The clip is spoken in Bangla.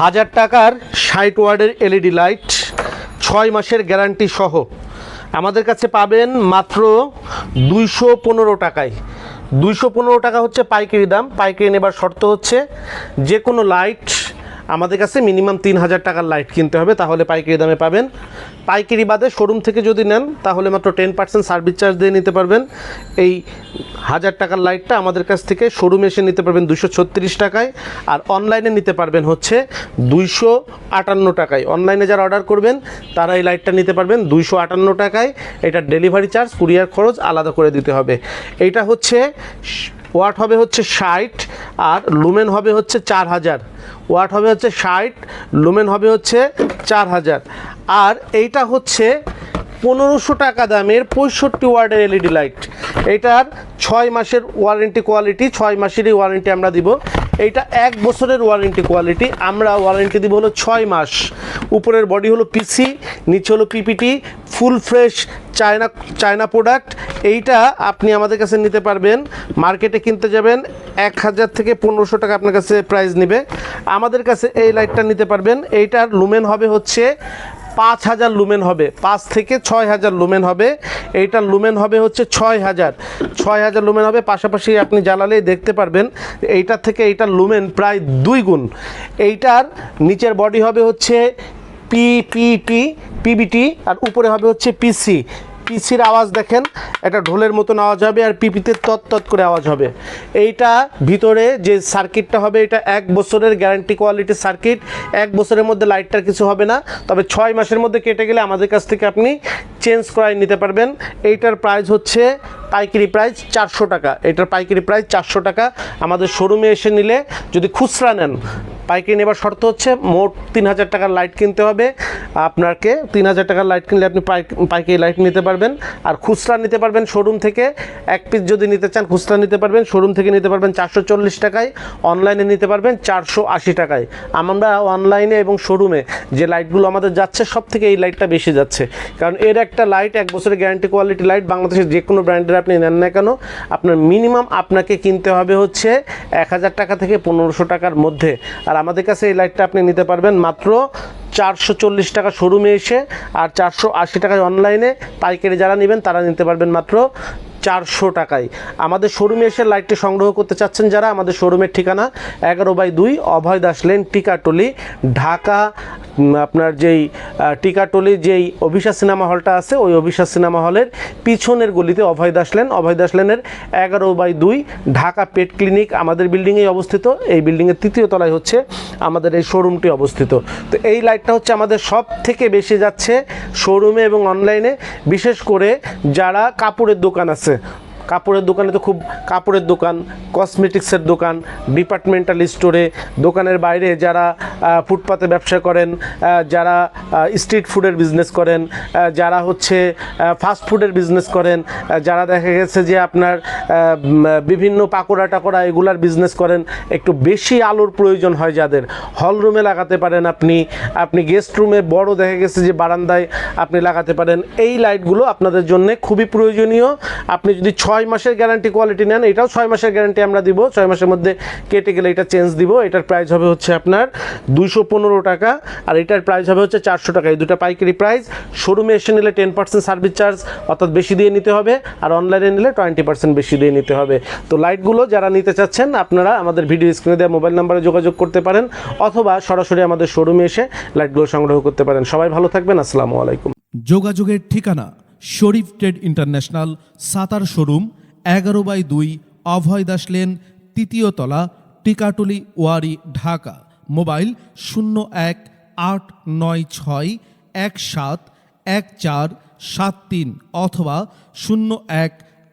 হাজার টাকার ষাট ওয়ার্ডের এলইডি লাইট ছয় মাসের গ্যারান্টি সহ আমাদের কাছে পাবেন মাত্র দুইশো পনেরো টাকায়। দুইশো পনেরো টাকা হচ্ছে পাইকারি দাম। পাইকারি নেবার শর্ত হচ্ছে যে কোনো লাইট আমাদের কাছে মিনিমাম তিন হাজার টাকার লাইট কিনতে হবে, তাহলে পাইকারি দামে পাবেন। পাইকারি বাদে শোরুম থেকে যদি নেন, তাহলে মাত্র টেন পার্সেন্ট সার্ভিস চার্জ দিয়ে নিতে পারবেন। এই হাজার টাকার লাইটটা আমাদের কাছ থেকে শোরুমে এসে নিতে পারবেন দুশো ছত্রিশ টাকায়, আর অনলাইনে নিতে পারবেন হচ্ছে দুইশো আটান্ন টাকায়। অনলাইনে যারা অর্ডার করবেন, তারা এই লাইটটা নিতে পারবেন দুইশো আটান্ন টাকায়। এটার ডেলিভারি চার্জ কুরিয়ার খরচ আলাদা করে দিতে হবে। এইটা হচ্ছে ওয়াট হবে হচ্ছে ষাট আর লুমেন হবে হচ্ছে চার হাজার। ওয়াট হবে হচ্ছে ষাট, লুমেন হবে হচ্ছে চার হাজার। আর এইটা হচ্ছে পনেরোশো টাকা দামের পঁয়ষট্টি ওয়ার্ডের এলইডি লাইট। এটার ছয় মাসের ওয়ারেন্টি কোয়ালিটি, ছয় মাসেরই ওয়ারেন্টি আমরা দিব। এইটা এক বছরের ওয়ারেন্টি কোয়ালিটি আমরা ওয়ারেন্টি দিব হলো ছয় মাস। উপরের বডি হলো পিসি নিচে হলো PPT full fresh China China product এইটা আপনি আমাদের কাছে নিতে পারবেন। মার্কেটে কিনতে যাবেন। এক হাজার থেকে পনেরোশো টাকা আপনার কাছে প্রাইস নেবে। আমাদের কাছে এই লাইটটা নিতে পারবেন। এইটার লুমেন হবে হচ্ছে পাঁচ হাজার লুমেন হবে। পাঁচ থেকে ছয় হাজার লুমেন হবে। এইটা লুমেন হবে হচ্ছে ছয় হাজার। ছয় হাজার লুমেন হবে। পাশাপাশি আপনি জ্বালালেই দেখতে পারবেন এইটার থেকে এইটার লুমেন প্রায় দুই গুণ। এইটার নিচের বডি হবে হচ্ছে পিপিটি পিবিটি আর উপরে হবে হচ্ছে পিসি পিসির আওয়াজ দেখেন এটা ঢোলের মতন আওয়াজ হবে আর পিপিতে তত তত করে আওয়াজ হবে। এইটা ভিতরে যে সার্কিটটা হবে, এটা এক বছরের গ্যারান্টি কোয়ালিটির সার্কিট এক বছরের মধ্যে লাইটটার কিছু হবে না, তবে ছয় মাসের মধ্যে কেটে গেলে আমাদের কাছ থেকে আপনি চেঞ্জ করাই নিতে পারবেন। এইটার প্রাইস হচ্ছে পাইকারি প্রাইস চারশো টাকা। এটার পাইকারি প্রাইস চারশো টাকা। আমাদের শোরুমে এসে নিলে যদি খুচরা নেন, পাইকারি নেবার শর্ত হচ্ছে মোট তিন হাজার টাকার লাইট কিনতে হবে। আপনাকে তিন হাজার টাকার লাইট কিনলে আপনি পাই- পাইকারি লাইট নিতে পারবেন। আর খুচরা নিতে পারবেন শোরুম থেকে এক পিস যদি নিতে চান, খুচরা নিতে পারবেন। শোরুম থেকে নিতে পারবেন চারশো চল্লিশ টাকায়। অনলাইনে নিতে পারবেন চারশো আশি টাকায়। আমরা অনলাইনে এবং শোরুমে যে লাইটগুলো আমাদের যাচ্ছে সব থেকে এই লাইটটা বেশি যাচ্ছে। কারণ এর একটা লাইট এক বছরের গ্যারান্টি কোয়ালিটি লাইট বাংলাদেশের যে কোনো ব্র্যান্ডের আপনি নেন না কেন, আপনার মিনিমাম আপনাকে কিনতে হবে হচ্ছে এক হাজার টাকা থেকে পনেরোশো টাকার মধ্যে। আর আমাদের কাছে এই লাইটটা আপনি নিতে পারবেন মাত্র চারশো চল্লিশ টাকা শোরুমে এসে আর চারশো আশি টাকায় অনলাইনে পাইকারি যারা নেবেন তারা নিতে পারবেন মাত্র চারশো টাকায়। আমাদের শোরুমে এসে লাইটটি সংগ্রহ করতে চাচ্ছেন যারা, আমাদের শোরুমের ঠিকানা এগারো বাই দুই অভয় দাস লেন টিকাটলি ঢাকা আপনার যেই আহ, টিকাটলি যেই অভিশাস সিনেমা হলটা আছে ওই অভিশাস সিনেমা হলের পিছনের গলিতে অভয় দাস লেন। অভয় দাস লেনের এগারো বাই দুই ঢাকা পেট ক্লিনিক আমাদের বিল্ডিংয়েই অবস্থিত। এই বিল্ডিংয়ের তৃতীয় তলায় হচ্ছে আমাদের এই শোরুমটি অবস্থিত। তো এই লাইটটা হচ্ছে আমাদের সব থেকে বেশি যাচ্ছে শোরুমে এবং অনলাইনে। বিশেষ করে যারা কাপড়ের দোকান আছে কাপড়ের দোকানে তো খুব কাপড়ের দোকান কসমেটিক্সের দোকান ডিপার্টমেন্টাল স্টোরে দোকানের বাইরে যারা ফুটপাতে ব্যবসা করেন যারা স্ট্রিট ফুডের বিজনেস করেন যারা হচ্ছে ফাস্ট ফুডের বিজনেস করেন যারা দেখা গেছে যে আপনার বিভিন্ন পাকোড়া টাকোড়া এগুলার বিজনেস করেন। একটু বেশি আলোর প্রয়োজন হয় যাদের। হল রুমে লাগাতে পারেন আপনি। আপনি গেস্ট রুমে বড় দেখা গেছে যে বারান্দায় আপনি লাগাতে পারেন। এই লাইটগুলো আপনাদের জন্য খুবই প্রয়োজনীয়। আপনি যদি ছয় মাসের গ্যারান্টি কোয়ালিটি নেন, এটাও ছয় মাসের গ্যারান্টি আমরা দিব। ছয় মাসের মধ্যে কেটে গেলে এটা চেঞ্জ দিব। এটার প্রাইস হবে হচ্ছে আপনার দুইশো পনেরো টাকা। আর এটার প্রাইস হবে হচ্ছে চারশো টাকা। এই দুটো পাইকারি প্রাইস শোরুমে এসে নিলে টেন পার্সেন্ট সার্ভিস চার্জ অর্থাৎ বেশি দিয়ে নিতে হবে। আর অনলাইনে নিলে টোয়েন্টি পার্সেন্ট বেশি দিয়ে নিতে হবে। তো লাইটগুলো যারা নিতে চাচ্ছেন, আপনারা আমাদের ভিডিও স্ক্রিনে দেওয়া মোবাইল নাম্বারে যোগাযোগ করতে পারেন, অথবা সরাসরি আমাদের শোরুমে এসে লাইটগুলো সংগ্রহ করতে পারেন। সবাই ভালো থাকবেন, আসসালামু আলাইকুম। যোগাযোগের ঠিকানা, Sharif trade international, Sattar showroom, এগারো বাই দুই, অভয় দাস লেন, তৃতীয় তলা, টিকাটুলি, ওয়ারি, ঢাকা। মোবাইল শূন্য এক, আট, নয়, ছয়, এক সাত, এক চার, সাত তিন, অথবা শূন্য এক